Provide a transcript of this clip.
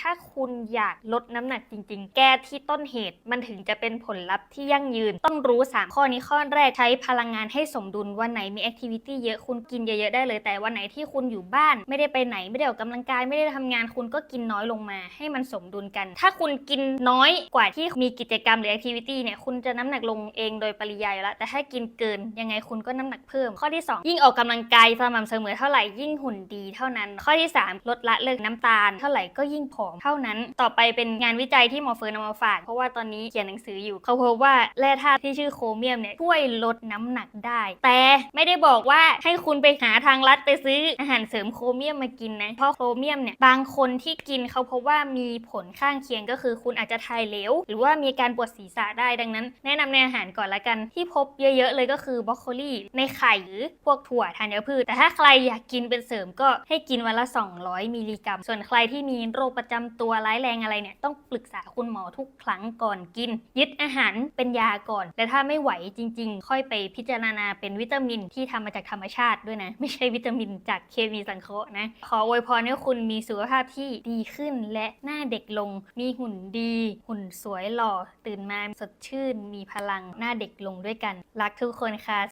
ถ้าคุณอยากลดน้ำหนักจริง ๆ แก้ที่ต้นเหตุ มันถึงจะเป็นผลลัพธ์ที่ยั่งยืน ต้องรู้ 3 ข้อนี้ข้อแรกใช้พลังงานให้สมดุล วันไหนมีแอคทิวิตี้เยอะคุณกินเยอะๆได้เลย แต่วันไหนที่คุณอยู่บ้าน ไม่ได้ไปไหนไม่ได้ออกกำลังกายไม่ได้ทำงาน คุณก็กินน้อยลงมา ให้มันสมดุลกัน ถ้าคุณกินน้อยกว่าที่มีกิจกรรมหรือแอคทิวิตี้เนี่ยคุณจะน้ำหนักลงเองโดยปริยายแล้วแต่ถ้ากินเกินยังไงคุณก็น้ำหนักเพิ่ม ข้อที่ 2 ยิ่งออกกำลังกายสม่ำเสมอเท่าไหร่ยิ่งหุ่นดีเท่านั้น ข้อที่ 3 ลดละเลิกน้ำตาล เท่าไหร่ก็ยิ่งผอมเท่านั้น ต่อไปเป็นงานวิจัยที่หมอเฟิร์นเอามาฝาก เพราะว่าตอนนี้เขียนหนังสืออยู่ เขาพบว่าแร่ธาตุที่ชื่อโครเมียมเนี่ยช่วยลดน้ำหนักได้ แต่ไม่ได้บอกว่าให้คุณไปหาทางลัดไปซื้ออาหารเสริมโครเมียมมากินนะ เพราะโครเมียมเนี่ยบางคนที่กินเขาพบว่ามีผลข้างเคียงก็คือคุณอาจจะถ่ายเหลวหรือว่ามีการปวดศีรษะได้ดังนั้น แนะนำในอาหารก่อนละกันที่พบเยอะๆเลยก็คือบรอกโคลีในไข่หรือพวกถั่วธัญพืช แต่ถ้าใครอยากกินเป็นเสริมก็ให้กินวันละ 200 มิลลิกรัม ส่วนใครที่มีโรคประจำตัวร้ายแรงอะไรเนี่ยต้องปรึกษาคุณหมอทุกครั้งก่อนกิน ยึดอาหารเป็นยาก่อนและถ้าไม่ไหวจริง ๆ ค่อยไปพิจารณาเป็นวิตามินที่ทำมาจากธรรมชาติด้วยนะ ไม่ใช่วิตามินจากเคมีสังเคราะห์นะขออวยพรให้คุณมีสุขภาพที่ดีขึ้นและหน้าเด็กลง มีหุ่นดี หุ่นสวยหล่อ ตื่นมาสดชื่น มีพลังหน้าเด็กลงด้วยกัน รักทุกคนค่ะ